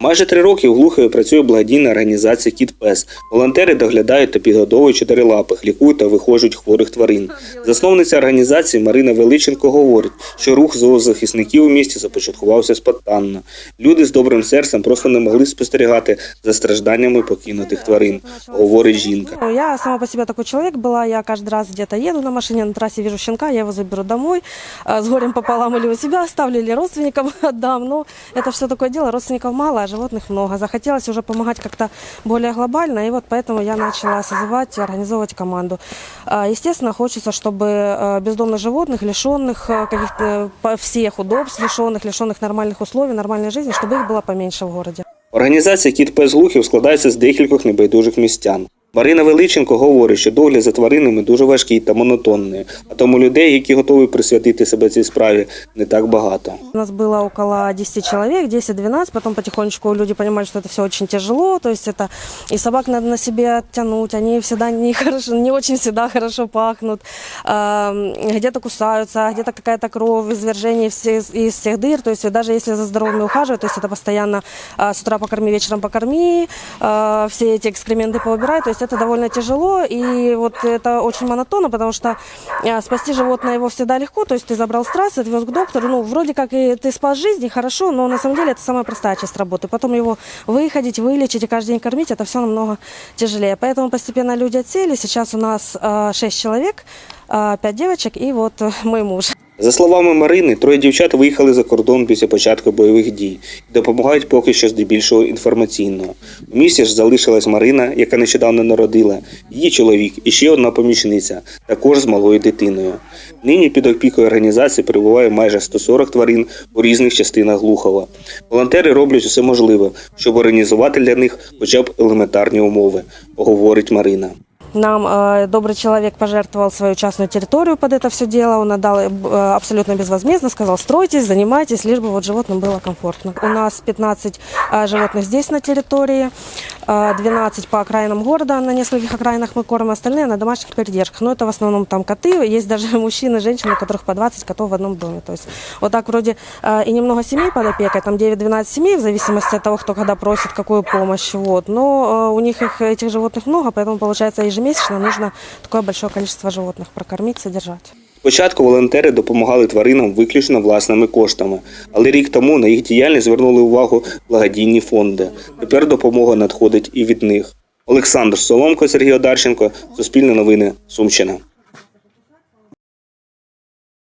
Майже три роки в Глухові працює благодійна організація Кіт Пес. Волонтери доглядають та підгодовують чотирилапих, лікують та вихожують хворих тварин. Засновниця організації Марина Величенко говорить, що рух зоозахисників у місті започаткувався спонтанно. Люди з добрим серцем просто не могли спостерігати за стражданнями покинутих тварин, говорить жінка. Ну, Я сама по себе такой человек была, я каждый раз где-то еду на машине, на трассе вижу щенка, я его заберу домой, а, с горем пополам или у себя оставлю, или родственникам отдам. Ну, это все такое дело, родственников мало, а животных много. Захотелось уже помогать как-то более глобально, и вот поэтому я начала созывать, организовывать команду. А, Естественно, хочется, чтобы э, бездомных животных, лишенных э, каких-то э, по- всех удобств, лишенных, лишенных нормальных условий, нормальной жизни, чтобы их было поменьше в городе. Організація Кіт Пес Глухів складається з декількох небайдужих містян. Марина Величенко говорить, що догляд за тваринами дуже важкий та монотонний, а тому людей, які готові присвятити себе цій справі, не так багато. У нас было около 10 человек, 10-12, потом потихонечку люди понимали, что это все очень тяжело, то есть это и собак надо на себе оттянуть, они всегда не, хорошо, не очень всегда хорошо пахнут, Ам, где-то кусаются, где-то какая-то кровь, извержение все- из всех дыр, то есть даже если за здоровыми ухаживать, то есть это постоянно а, с утра покорми, вечером покорми, а, все эти экскременты поубирай, то есть это довольно тяжело, и вот это очень монотонно, потому что а, спасти животное его всегда легко, то есть ты забрал с отвез к доктору, ну, вроде как и ты спас жизнь, и хорошо, но на самом деле это самая простая часть работы. Потом его выходить, вылечить и каждый день кормить, это все намного тяжелее. Поэтому постепенно люди отсели, сейчас у нас 6 человек, 5 девочек и вот э, мой муж. За словами Марини, троє дівчат виїхали за кордон після початку бойових дій і допомагають поки що здебільшого інформаційно. У місті ж залишилась Марина, яка нещодавно народила, її чоловік і ще одна помічниця, також з малою дитиною. Нині під опікою організації перебуває майже 140 тварин у різних частинах Глухова. Волонтери роблять усе можливе, щоб організувати для них хоча б елементарні умови, говорить Марина. Нам э, добрый человек пожертвовал свою частную территорию под это все дело. Он отдал э, б- э, абсолютно безвозмездно, сказал, стройтесь, занимайтесь, лишь бы вот животным было комфортно. У нас 15 э, животных здесь на территории, э, 12 по окраинам города, на нескольких окраинах мы кормим, остальные на домашних передержках. Но это в основном там коты, есть даже мужчины, женщины, у которых по 20 котов в одном доме. То есть вот так вроде э, и немного семей под опекой, там 9-12 семей, в зависимости от того, кто когда просит какую помощь. Вот. Но э, у них их, этих животных много, поэтому получается ежемесячно нужно такое большое количество животных прокормить, содержать. Спочатку волонтери допомагали тваринам виключно власними коштами, але рік тому на їх діяльність звернули увагу благодійні фонди. Тепер допомога надходить і від них. Олександр Соломко, Сергій Одарченко, Суспільне новини, Сумщина.